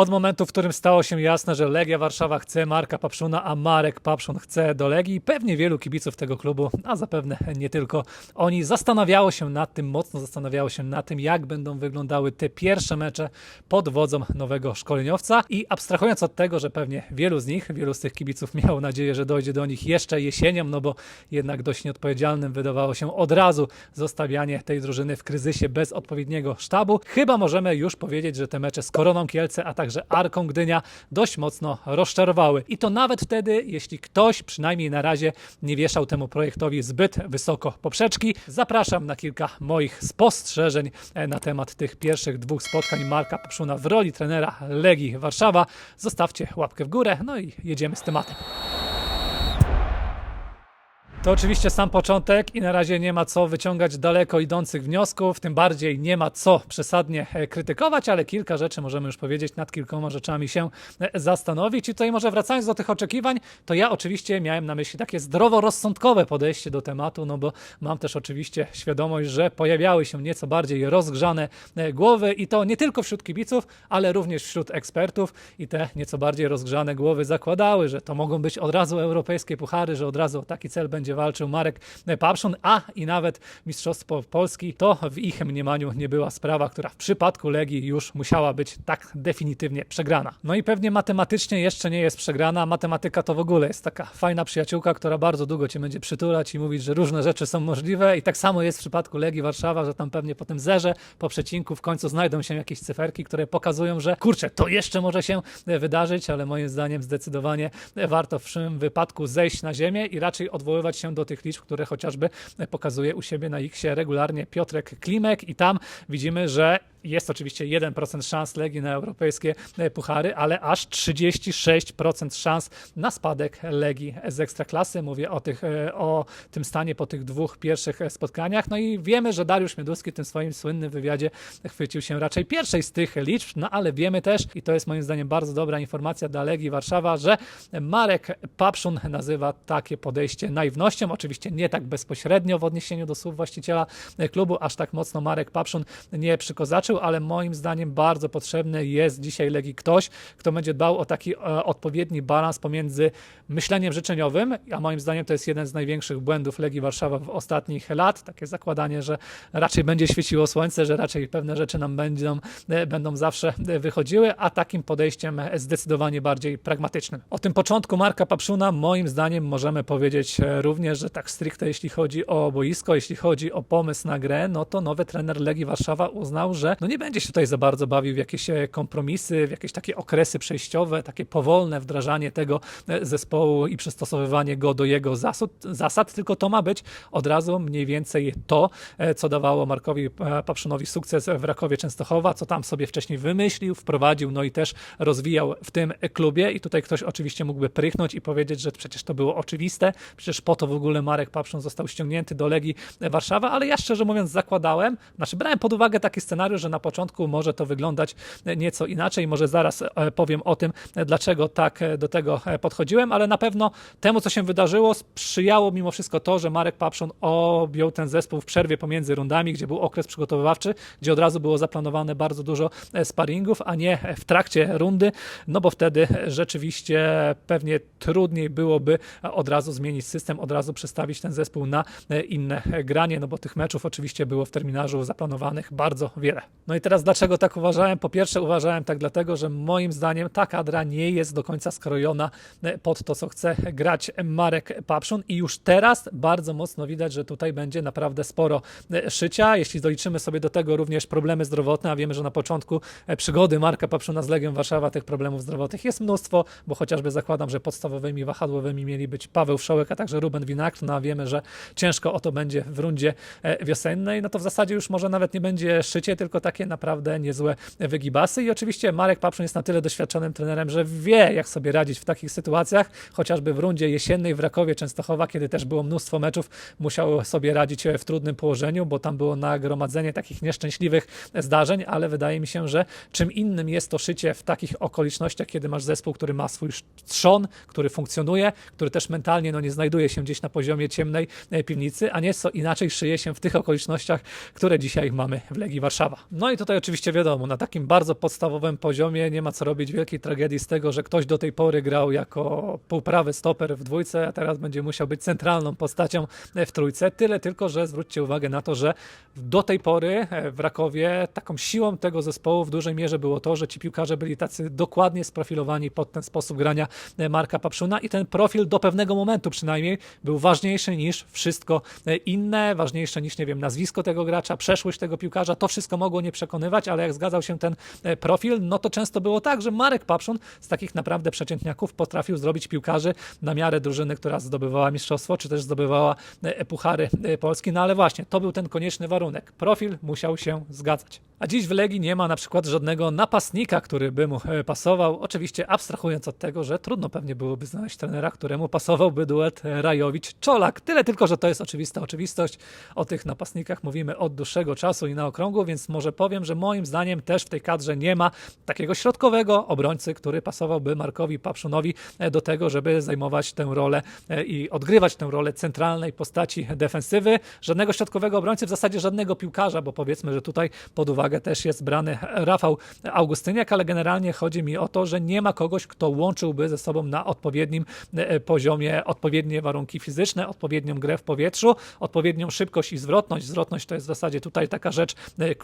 Od momentu, w którym stało się jasne, że Legia Warszawa chce Marka Papszuna, a Marek Papszun chce do Legii, pewnie wielu kibiców tego klubu, a zapewne nie tylko oni, zastanawiało się nad tym, mocno zastanawiało się nad tym, jak będą wyglądały te pierwsze mecze pod wodzą nowego szkoleniowca i abstrahując od tego, że pewnie wielu z nich, wielu z tych kibiców miało nadzieję, że dojdzie do nich jeszcze jesienią, no bo jednak dość nieodpowiedzialnym wydawało się od razu zostawianie tej drużyny w kryzysie bez odpowiedniego sztabu. Chyba możemy już powiedzieć, że te mecze z Koroną Kielce, a także Arką Gdynia dość mocno rozczarowały. I to nawet wtedy, jeśli ktoś przynajmniej na razie nie wieszał temu projektowi zbyt wysoko poprzeczki. Zapraszam na kilka moich spostrzeżeń e, na temat tych pierwszych dwóch spotkań Marka Popszuna w roli trenera Legii Warszawa. Zostawcie łapkę w górę, no i jedziemy z tematem. To oczywiście sam początek i na razie nie ma co wyciągać daleko idących wniosków, tym bardziej nie ma co przesadnie e, krytykować, ale kilka rzeczy możemy już powiedzieć, nad kilkoma rzeczami się e, zastanowić. I tutaj może wracając do tych oczekiwań, to ja oczywiście miałem na myśli takie zdroworozsądkowe podejście do tematu, no bo mam też oczywiście świadomość, że pojawiały się nieco bardziej rozgrzane e, głowy i to nie tylko wśród kibiców, ale również wśród ekspertów i te nieco bardziej rozgrzane głowy zakładały, że to mogą być od razu europejskie puchary, że od razu taki cel będzie walczył Marek Papszun, a i nawet Mistrzostwo Polski to w ich mniemaniu nie była sprawa, która w przypadku Legii już musiała być tak definitywnie przegrana. No i pewnie matematycznie jeszcze nie jest przegrana. Matematyka to w ogóle jest taka fajna przyjaciółka, która bardzo długo cię będzie przytulać i mówić, że różne rzeczy są możliwe i tak samo jest w przypadku Legii Warszawa, że tam pewnie po tym zerze, po przecinku w końcu znajdą się jakieś cyferki, które pokazują, że kurczę, to jeszcze może się wydarzyć, ale moim zdaniem zdecydowanie warto w tym wypadku zejść na ziemię i raczej odwoływać się do tych liczb, które chociażby pokazuje u siebie na X regularnie Piotrek Klimek i tam widzimy, że jest oczywiście 1% szans Legii na europejskie e, puchary, ale aż 36% szans na spadek Legii z Ekstraklasy. Mówię o, tych, e, o tym stanie po tych dwóch pierwszych e, spotkaniach. No i wiemy, że Dariusz Mioduski w tym swoim słynnym wywiadzie chwycił się raczej pierwszej z tych liczb, no ale wiemy też, i to jest moim zdaniem bardzo dobra informacja dla Legii Warszawa, że Marek Papszun nazywa takie podejście naiwnością. Oczywiście nie tak bezpośrednio w odniesieniu do słów właściciela klubu, aż tak mocno Marek Papszun nie ale moim zdaniem bardzo potrzebny jest dzisiaj Legii ktoś, kto będzie dbał o taki e, odpowiedni balans pomiędzy myśleniem życzeniowym, a moim zdaniem to jest jeden z największych błędów Legii Warszawa w ostatnich lat, takie zakładanie, że raczej będzie świeciło słońce, że raczej pewne rzeczy nam będą, e, będą zawsze e, wychodziły, a takim podejściem zdecydowanie bardziej pragmatycznym. O tym początku Marka Papszuna moim zdaniem możemy powiedzieć również, że tak stricte jeśli chodzi o boisko, jeśli chodzi o pomysł na grę, no to nowy trener Legii Warszawa uznał, że no nie będzie się tutaj za bardzo bawił w jakieś e, kompromisy, w jakieś takie okresy przejściowe, takie powolne wdrażanie tego e, zespołu i przystosowywanie go do jego zasad, zasad tylko to ma być od razu mniej więcej to, e, co dawało Markowi Papszunowi sukces w Rakowie Częstochowa, co tam sobie wcześniej wymyślił, wprowadził, no i też rozwijał w tym klubie. I tutaj ktoś oczywiście mógłby prychnąć i powiedzieć, że przecież to było oczywiste, przecież po to w ogóle Marek Papszun został ściągnięty do Legii Warszawa, ale ja szczerze mówiąc zakładałem, znaczy brałem pod uwagę taki scenariusz, że na początku może to wyglądać nieco inaczej. Może zaraz e, powiem o tym, e, dlaczego tak e, do tego podchodziłem, ale na pewno temu, co się wydarzyło, sprzyjało mimo wszystko to, że Marek Papszun objął ten zespół w przerwie pomiędzy rundami, gdzie był okres przygotowywawczy, gdzie od razu było zaplanowane bardzo dużo sparingów, a nie w trakcie rundy, no bo wtedy rzeczywiście pewnie trudniej byłoby od razu zmienić system, od razu przestawić ten zespół na inne granie, no bo tych meczów oczywiście było w terminarzu zaplanowanych bardzo wiele. No i teraz dlaczego tak uważałem? Po pierwsze uważałem tak dlatego, że moim zdaniem ta kadra nie jest do końca skrojona pod to, co chce grać Marek Papszun i już teraz bardzo mocno widać, że tutaj będzie naprawdę sporo szycia. Jeśli doliczymy sobie do tego również problemy zdrowotne, a wiemy, że na początku przygody Marka Papszuna z Legią Warszawa tych problemów zdrowotnych jest mnóstwo, bo chociażby zakładam, że podstawowymi wahadłowymi mieli być Paweł Wszołek, a także Ruben Winakr, no a wiemy, że ciężko o to będzie w rundzie wiosennej, no to w zasadzie już może nawet nie będzie szycie, tylko takie naprawdę niezłe wygibasy i oczywiście Marek Papszun jest na tyle doświadczonym trenerem, że wie jak sobie radzić w takich sytuacjach, chociażby w rundzie jesiennej w Rakowie Częstochowa, kiedy też było mnóstwo meczów, musiał sobie radzić w trudnym położeniu, bo tam było nagromadzenie takich nieszczęśliwych zdarzeń, ale wydaje mi się, że czym innym jest to szycie w takich okolicznościach, kiedy masz zespół, który ma swój trzon, który funkcjonuje, który też mentalnie no, nie znajduje się gdzieś na poziomie ciemnej piwnicy, a nie co inaczej szyje się w tych okolicznościach, które dzisiaj mamy w Legii Warszawa. No i tutaj oczywiście wiadomo, na takim bardzo podstawowym poziomie nie ma co robić wielkiej tragedii z tego, że ktoś do tej pory grał jako półprawy stoper w dwójce, a teraz będzie musiał być centralną postacią w trójce. Tyle tylko, że zwróćcie uwagę na to, że do tej pory e, w Rakowie taką siłą tego zespołu w dużej mierze było to, że ci piłkarze byli tacy dokładnie sprofilowani pod ten sposób grania e, Marka Papszuna i ten profil do pewnego momentu przynajmniej był ważniejszy niż wszystko e, inne, ważniejsze niż, nie wiem, nazwisko tego gracza, przeszłość tego piłkarza, to wszystko mogło nie przekonywać, ale jak zgadzał się ten e, profil, no to często było tak, że Marek Papszun z takich naprawdę przeciętniaków potrafił zrobić piłkarzy na miarę drużyny, która zdobywała mistrzostwo, czy też zdobywała e, puchary e, Polski, no ale właśnie, to był ten konieczny warunek. Profil musiał się zgadzać. A dziś w Legii nie ma na przykład żadnego napastnika, który by mu pasował. Oczywiście abstrahując od tego, że trudno pewnie byłoby znaleźć trenera, któremu pasowałby duet Rajowicz-Czolak. Tyle tylko, że to jest oczywista oczywistość. O tych napastnikach mówimy od dłuższego czasu i na okrągło, więc może powiem, że moim zdaniem też w tej kadrze nie ma takiego środkowego obrońcy, który pasowałby Markowi Papszunowi e, do tego, żeby zajmować tę rolę e, i odgrywać tę rolę centralnej postaci defensywy. Żadnego środkowego obrońcy, w zasadzie żadnego piłkarza, bo powiedzmy, że tutaj pod uwagę też jest brany Rafał Augustyniak, ale generalnie chodzi mi o to, że nie ma kogoś, kto łączyłby ze sobą na odpowiednim e, poziomie odpowiednie warunki fizyczne, odpowiednią grę w powietrzu, odpowiednią szybkość i zwrotność. Zwrotność to jest w zasadzie tutaj taka rzecz e,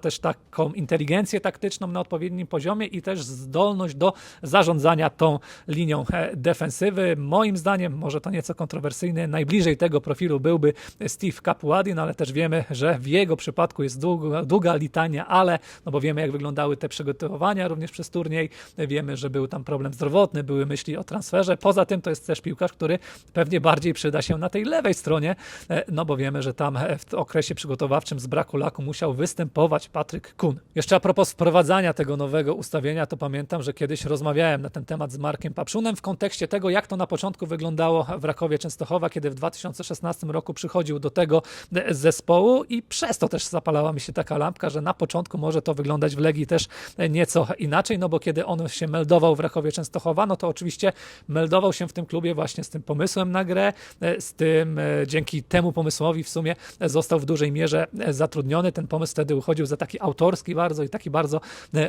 też taką inteligencję taktyczną na odpowiednim poziomie i też zdolność do zarządzania tą linią e, defensywy. Moim zdaniem, może to nieco kontrowersyjne, najbliżej tego profilu byłby Steve Capuadin, ale też wiemy, że w jego przypadku jest długa, długa litania, ale, no bo wiemy jak wyglądały te przygotowania również przez turniej, wiemy, że był tam problem zdrowotny, były myśli o transferze. Poza tym to jest też piłkarz, który pewnie bardziej przyda się na tej lewej stronie, e, no bo wiemy, że tam w okresie przygotowawczym z braku laku musiał występować Patryk Kun. Jeszcze a propos wprowadzania tego nowego ustawienia, to pamiętam, że kiedyś rozmawiałem na ten temat z Markiem Papszunem w kontekście tego, jak to na początku wyglądało w Rakowie Częstochowa, kiedy w 2016 roku przychodził do tego zespołu i przez to też zapalała mi się taka lampka, że na początku może to wyglądać w Legii też nieco inaczej, no bo kiedy on się meldował w Rakowie Częstochowa, no to oczywiście meldował się w tym klubie właśnie z tym pomysłem na grę, z tym dzięki temu pomysłowi w sumie został w dużej mierze zatrudniony. Ten pomysł wtedy uchodził za taki autorski bardzo i taki bardzo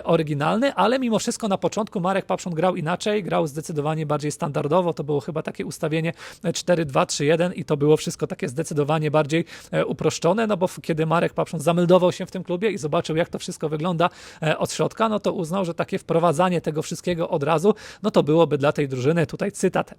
oryginalny, ale mimo wszystko na początku Marek Papszun grał inaczej, grał zdecydowanie bardziej standardowo, to było chyba takie ustawienie 4-2-3-1 i to było wszystko takie zdecydowanie bardziej uproszczone, no bo kiedy Marek Papszun zameldował się w tym klubie i zobaczył jak to wszystko wygląda od środka, no to uznał, że takie wprowadzanie tego wszystkiego od razu, no to byłoby dla tej drużyny, tutaj cytat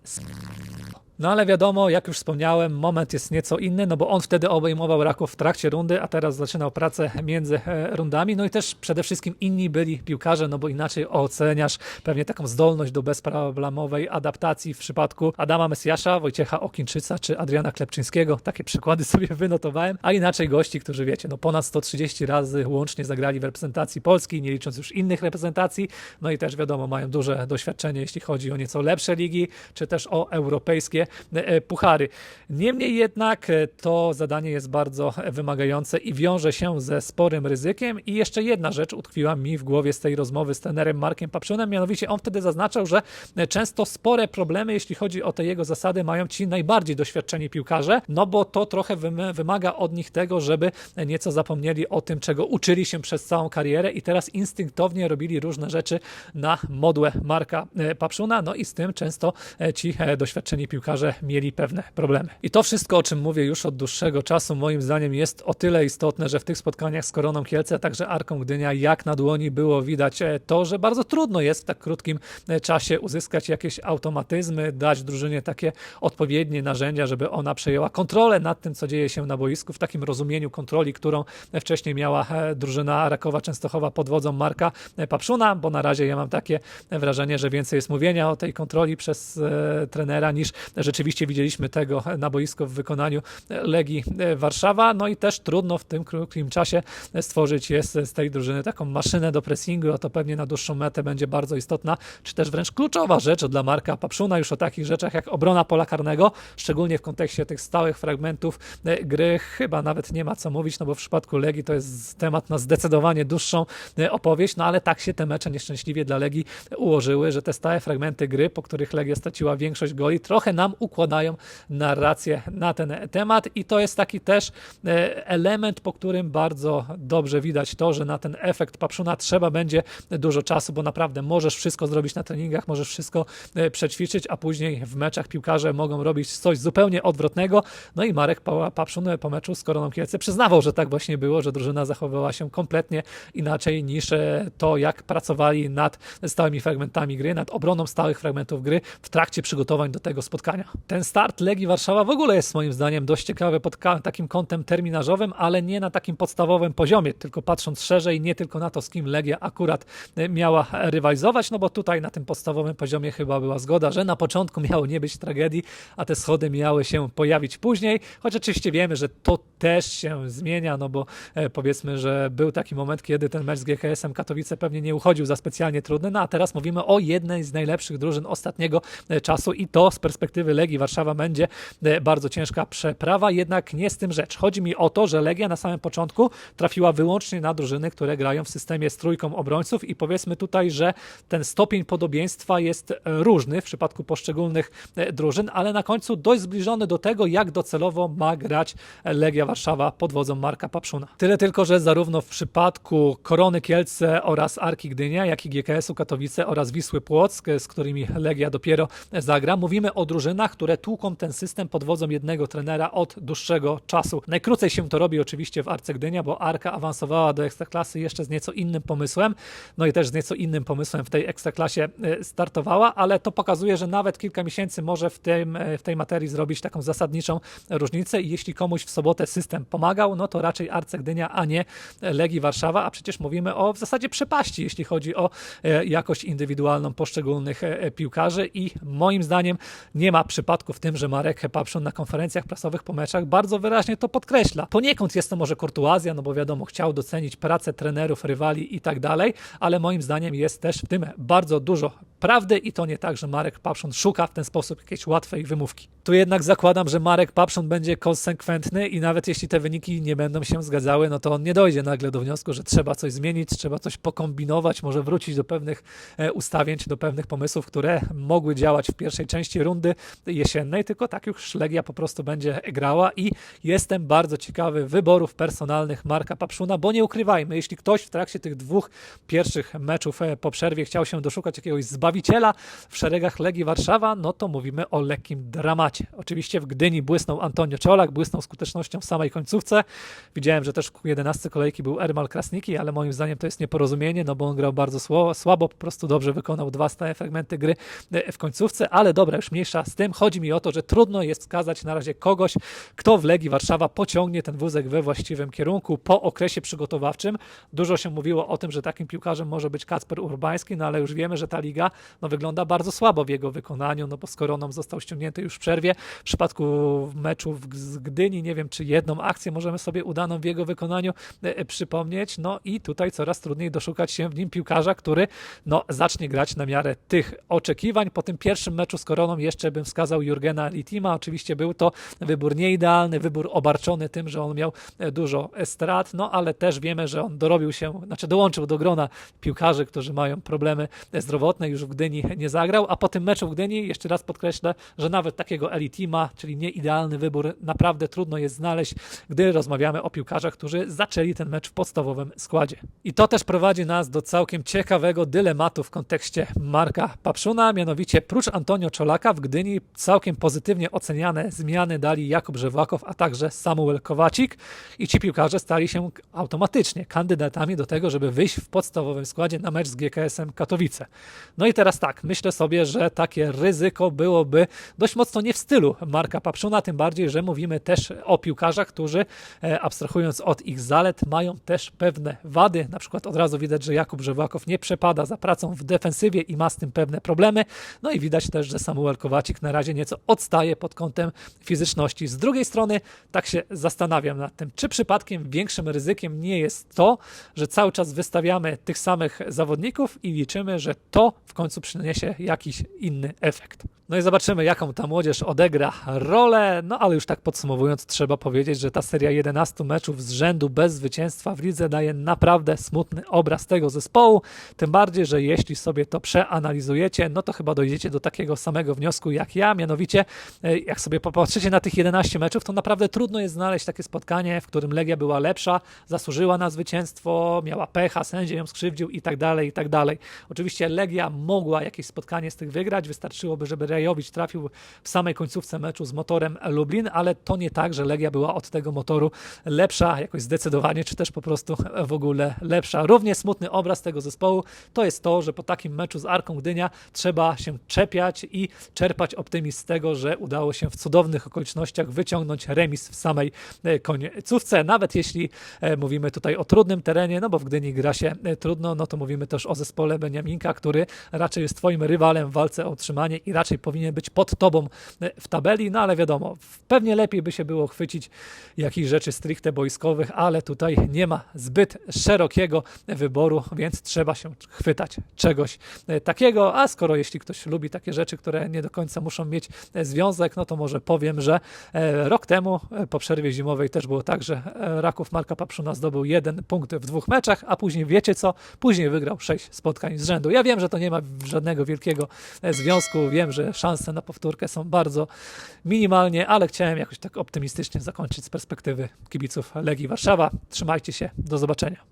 no ale wiadomo, jak już wspomniałem, moment jest nieco inny, no bo on wtedy obejmował Raków w trakcie rundy, a teraz zaczynał pracę między e, rundami. No i też przede wszystkim inni byli piłkarze, no bo inaczej oceniasz pewnie taką zdolność do bezproblemowej adaptacji w przypadku Adama Mesjasza, Wojciecha Okińczyca czy Adriana Klepczyńskiego. Takie przykłady sobie wynotowałem, a inaczej gości, którzy wiecie, no ponad 130 razy łącznie zagrali w reprezentacji Polski, nie licząc już innych reprezentacji. No i też wiadomo, mają duże doświadczenie, jeśli chodzi o nieco lepsze ligi, czy też o europejskie puchary. Niemniej jednak e, to zadanie jest bardzo wymagające i wiąże się ze sporym ryzykiem. I jeszcze jedna rzecz utkwiła mi w głowie z tej rozmowy z trenerem Markiem Paprzunem, mianowicie on wtedy zaznaczał, że często spore problemy, jeśli chodzi o te jego zasady, mają ci najbardziej doświadczeni piłkarze, no bo to trochę wymaga od nich tego, żeby nieco zapomnieli o tym, czego uczyli się przez całą karierę i teraz instynktownie robili różne rzeczy na modłę Marka e, Papszuna, no i z tym często ci doświadczeni piłkarze że mieli pewne problemy. I to wszystko, o czym mówię już od dłuższego czasu, moim zdaniem jest o tyle istotne, że w tych spotkaniach z Koroną Kielce, a także Arką Gdynia, jak na dłoni było widać e, to, że bardzo trudno jest w tak krótkim e, czasie uzyskać jakieś automatyzmy, dać drużynie takie odpowiednie narzędzia, żeby ona przejęła kontrolę nad tym, co dzieje się na boisku, w takim rozumieniu kontroli, którą wcześniej miała e, drużyna Rakowa Częstochowa pod wodzą Marka Papszuna, bo na razie ja mam takie wrażenie, że więcej jest mówienia o tej kontroli przez trenera niż rzeczywiście widzieliśmy tego na boisku w wykonaniu Legii Warszawa. No i też trudno w tym krótkim czasie stworzyć jest z tej drużyny taką maszynę do pressingu, a to pewnie na dłuższą metę będzie bardzo istotna, czy też wręcz kluczowa rzecz dla Marka Papszuna już o takich rzeczach jak obrona pola karnego, szczególnie w kontekście tych stałych fragmentów gry. Chyba nawet nie ma co mówić, no bo w przypadku Legii to jest temat na zdecydowanie dłuższą opowieść, no ale tak się te mecze nieszczęśliwie dla Legii ułożyły, że te stałe fragmenty gry, po których Legia straciła większość goli, trochę nam układają narrację na ten temat i to jest taki też e, element, po którym bardzo dobrze widać to, że na ten efekt papszuna trzeba będzie dużo czasu, bo naprawdę możesz wszystko zrobić na treningach, możesz wszystko e, przećwiczyć, a później w meczach piłkarze mogą robić coś zupełnie odwrotnego. No i Marek Pa- Papszun po meczu z Koroną Kielce przyznawał, że tak właśnie było, że drużyna zachowywała się kompletnie inaczej niż e, to, jak pracowali nad stałymi fragmentami gry, nad obroną stałych fragmentów gry w trakcie przygotowań do tego spotkania. Ten start Legii Warszawa w ogóle jest moim zdaniem dość ciekawy pod takim kątem terminarzowym, ale nie na takim podstawowym poziomie, tylko patrząc szerzej, nie tylko na to, z kim Legia akurat e, miała rywalizować, no bo tutaj na tym podstawowym poziomie chyba była zgoda, że na początku miało nie być tragedii, a te schody miały się pojawić później, choć oczywiście wiemy, że to też się zmienia, no bo e, powiedzmy, że był taki moment, kiedy ten mecz z GKS-em Katowice pewnie nie uchodził za specjalnie trudny, no a teraz mówimy o jednej z najlepszych drużyn ostatniego e, czasu i to z perspektywy Legii Warszawa będzie e, bardzo ciężka przeprawa, jednak nie z tym rzecz. Chodzi mi o to, że Legia na samym początku trafiła wyłącznie na drużyny, które grają w systemie z trójką obrońców i powiedzmy tutaj, że ten stopień podobieństwa jest różny w przypadku poszczególnych drużyn, ale na końcu dość zbliżony do tego, jak docelowo ma grać Legia Warszawa pod wodzą Marka Papszuna. Tyle tylko, że zarówno w przypadku Korony Kielce oraz Arki Gdynia, jak i GKS-u Katowice oraz Wisły Płock, z którymi Legia dopiero zagra, mówimy o drużynach, które tłuką ten system pod wodzą jednego trenera od dłuższego czasu. Najkrócej się to robi oczywiście w Arce Gdynia, bo Arka awansowała do Ekstraklasy jeszcze z nieco innym pomysłem, no i też z nieco innym pomysłem w tej Ekstraklasie e, startowała, ale to pokazuje, że nawet kilka miesięcy może w, tym, e, w tej materii zrobić taką zasadniczą różnicę i jeśli komuś w sobotę system pomagał, no to raczej Arce Gdynia, a nie Legii Warszawa, a przecież mówimy o w zasadzie przepaści, jeśli chodzi o e, jakość indywidualną poszczególnych e, piłkarzy i moim zdaniem nie ma przypadku w tym, że Marek Papszun na konferencjach prasowych po meczach bardzo wyraźnie to podkreśla. Poniekąd jest to może kurtuazja, no bo wiadomo, chciał docenić pracę trenerów, rywali i tak dalej, ale moim zdaniem jest też w tym bardzo dużo prawdy i to nie tak, że Marek Papszun szuka w ten sposób jakiejś łatwej wymówki. Tu jednak zakładam, że Marek Papszun będzie konsekwentny i nawet jeśli te wyniki nie będą się zgadzały, no to on nie dojdzie nagle do wniosku, że trzeba coś zmienić, trzeba coś pokombinować, może wrócić do pewnych e, ustawień do pewnych pomysłów, które mogły działać w pierwszej części rundy jesiennej, tylko tak już Legia po prostu będzie grała i jestem bardzo ciekawy wyborów personalnych Marka Papszuna, bo nie ukrywajmy, jeśli ktoś w trakcie tych dwóch pierwszych meczów e, po przerwie chciał się doszukać jakiegoś zbawiciela w szeregach Legii Warszawa, no to mówimy o lekkim dramacie. Oczywiście w Gdyni błysnął Antonio Ciolak, błysnął skutecznością w samej końcówce. Widziałem, że też w 11 kolejki był Ermal Krasniki, ale moim zdaniem to jest nieporozumienie, no bo on grał bardzo słabo, po prostu dobrze wykonał dwa stałe fragmenty gry e, w końcówce, ale dobra, już mniejsza z tym. Chodzi mi o to, że trudno jest wskazać na razie kogoś, kto w Legii Warszawa pociągnie ten wózek we właściwym kierunku po okresie przygotowawczym. Dużo się mówiło o tym, że takim piłkarzem może być Kacper Urbański, no ale już wiemy, że ta liga no, wygląda bardzo słabo w jego wykonaniu, no bo z Koroną został ściągnięty już w przerwie. W przypadku meczu z Gdyni, nie wiem, czy jedną akcję możemy sobie udaną w jego wykonaniu e, e, przypomnieć. No i tutaj coraz trudniej doszukać się w nim piłkarza, który no, zacznie grać na miarę tych oczekiwań. Po tym pierwszym meczu z Koroną jeszcze bym wskazał Jurgena Litima. Oczywiście był to wybór nieidealny, wybór obarczony tym, że on miał e, dużo strat, no ale też wiemy, że on dorobił się, znaczy dołączył do grona piłkarzy, którzy mają problemy zdrowotne, już w Gdyni nie zagrał, a po tym meczu w Gdyni, jeszcze raz podkreślę, że nawet takiego Elitima, czyli nieidealny wybór, naprawdę trudno jest znaleźć, gdy rozmawiamy o piłkarzach, którzy zaczęli ten mecz w podstawowym składzie. I to też prowadzi nas do całkiem ciekawego dylematu w kontekście Marka Papszuna, mianowicie prócz Antonio Czolaka w Gdyni całkiem pozytywnie oceniane zmiany dali Jakub Żewłakow, a także Samuel Kowacik i ci piłkarze stali się automatycznie kandydatami do tego, żeby wyjść w podstawowym składzie na mecz z GKS-em Katowice. No i teraz tak, myślę sobie, że takie ryzyko byłoby dość mocno nie w stylu Marka Papszuna, tym bardziej, że mówimy też o piłkarzach, którzy e, abstrahując od ich zalet, mają też pewne wady. Na przykład od razu widać, że Jakub Żewłakow nie przepada za pracą w defensywie i ma z tym pewne problemy. No i widać też, że Samuel Kowacik na razie nieco odstaje pod kątem fizyczności. Z drugiej strony, tak się zastanawiam nad tym, czy przypadkiem większym ryzykiem nie jest to, że cały czas wystawiamy tych samych zawodników i liczymy, że to w końcu końcu przyniesie jakiś inny efekt. No i zobaczymy, jaką ta młodzież odegra rolę. No ale już tak podsumowując, trzeba powiedzieć, że ta seria 11 meczów z rzędu bez zwycięstwa w lidze daje naprawdę smutny obraz tego zespołu. Tym bardziej, że jeśli sobie to przeanalizujecie, no to chyba dojdziecie do takiego samego wniosku jak ja. Mianowicie, e, jak sobie popatrzycie na tych 11 meczów, to naprawdę trudno jest znaleźć takie spotkanie, w którym Legia była lepsza, zasłużyła na zwycięstwo, miała pecha, sędzia ją skrzywdził i tak dalej, i tak dalej. Oczywiście Legia mogła jakieś spotkanie z tych wygrać, wystarczyłoby, żeby Rejowicz trafił w samej końcówce meczu z motorem Lublin, ale to nie tak, że Legia była od tego motoru lepsza, jakoś zdecydowanie, czy też po prostu w ogóle lepsza. Równie smutny obraz tego zespołu to jest to, że po takim meczu z Arką Gdynia trzeba się czepiać i czerpać optymizm z tego, że udało się w cudownych okolicznościach wyciągnąć remis w samej e, końcówce. Nawet jeśli e, mówimy tutaj o trudnym terenie, no bo w Gdyni gra się e, trudno, no to mówimy też o zespole Beniaminka, który raczej jest twoim rywalem w walce o utrzymanie i raczej powinien być pod tobą w tabeli, no ale wiadomo, pewnie lepiej by się było chwycić jakichś rzeczy stricte boiskowych, ale tutaj nie ma zbyt szerokiego wyboru, więc trzeba się chwytać czegoś e, takiego, a skoro jeśli ktoś lubi takie rzeczy, które nie do końca muszą mieć e, związek, no to może powiem, że e, rok temu po przerwie zimowej też było tak, że Raków Marka Papszuna zdobył jeden punkt w dwóch meczach, a później wiecie co? Później wygrał sześć spotkań z rzędu. Ja wiem, że to nie ma żadnego wielkiego związku, wiem, że szanse na powtórkę są bardzo minimalnie, ale chciałem jakoś tak optymistycznie zakończyć z perspektywy kibiców Legii Warszawa. Trzymajcie się, do zobaczenia.